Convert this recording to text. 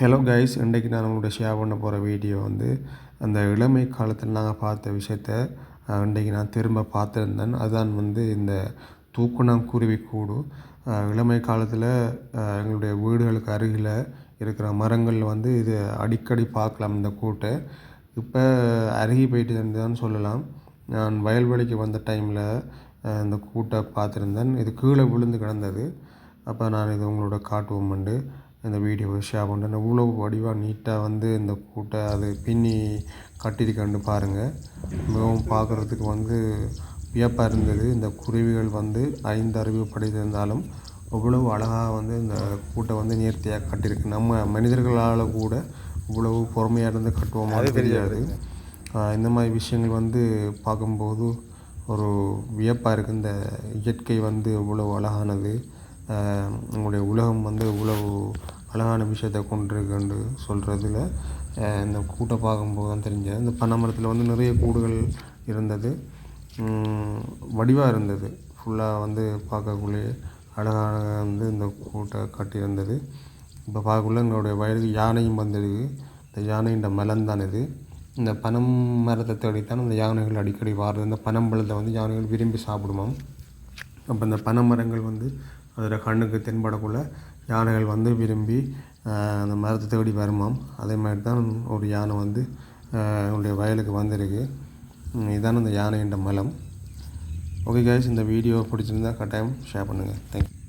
Hello guys இன்றைக்கு நான் உங்கள்கிட்ட ஷேர் பண்ண போகிற வீடியோ வந்து அந்த இளமை காலத்தில் நாங்கள் பார்த்த விஷயத்த இன்றைக்கி இன்றைக்கு நான் திரும்ப பார்த்துருந்தேன். அதுதான் வந்து இந்த தூக்குணாங்குருவி கூடு. இளமை காலத்தில் எங்களுடைய வீடுகளுக்கு அருகில் இருக்கிற மரங்கள் வந்து இது அடிக்கடி பார்க்கலாம் இந்த கூட்டை. இப்போ அருகி போயிட்டு இருந்ததுன்னு சொல்லலாம். நான் வயல்வெளிக்கு வந்த டைமில் இந்த கூட்டை பார்த்துருந்தேன். இது கீழே விழுந்து கிடந்தது. அப்போ நான் இது உங்களோட காட்டுவோம்ண்டு இந்த வீடியோவை ஷேர் பண்ணுறேன் இவ்வளோ வடிவாக நீட்டாக வந்து இந்த கூட்டை அது பின்னி கட்டியிருக்கான்னு பாருங்கள் மிகவும் பார்க்குறதுக்கு வந்து வியப்பாக இருந்தது. இந்த குருவிகள் வந்து ஐந்து அறிவு படைத்திருந்தாலும் இவ்வளவு அழகாக வந்து இந்த கூட்டை வந்து நேர்த்தியாக கட்டியிருக்கு. நம்ம மனிதர்களால் கூட இவ்வளவு பொறுமையாக இருந்து கட்டுவோமா தெரியாது. இந்த மாதிரி விஷயங்கள் வந்து பார்க்கும்போது ஒரு வியப்பாக இருக்குது இந்த இயற்கை வந்து இவ்வளவு அழகானது. உங்களுடைய உலகம் வந்து இவ்வளவு அழகான விஷயத்தை கொண்டிருக்குன்னு சொல்கிறதுல இந்த கூட்டை பார்க்கும்போது தான் தெரிஞ்சது. இந்த பனைமரத்தில் வந்து நிறைய கூடுகள் இருந்தது. வடிவாக இருந்தது. ஃபுல்லாக வந்து பார்க்கக்குள்ளே அழகான வந்து இந்த கூட்டை கட்டியிருந்தது. இப்போ பார்க்கக்குள்ள எங்களுடைய வயலுக்கு யானையும் வந்திருக்கு. இந்த யானையின் மலம் தான் இது. இந்த பனம் மரத்தை தேடித்தான் அந்த யானைகள் அடிக்கடி வாடுறது இந்த பனம்பழத்தை வந்து யானைகள் விரும்பி சாப்பிடுமாம். அப்போ இந்த பனை மரங்கள் வந்து அதில் கண்ணுக்கு தென்படக்குள்ள யானைகள் வந்து விரும்பி அந்த மரத்தை தேடி வருமாம். அதே மாதிரி தான் ஒரு யானை வந்து ஆஹ், வயலுக்கு வந்திருக்கு. இதுதான் அந்த யானைன்ற மலம். ஓகே கைஸ் இந்த வீடியோ பிடிச்சிருந்தா கட்டாயம் ஷேர் பண்ணுங்கள் தேங்க்யூ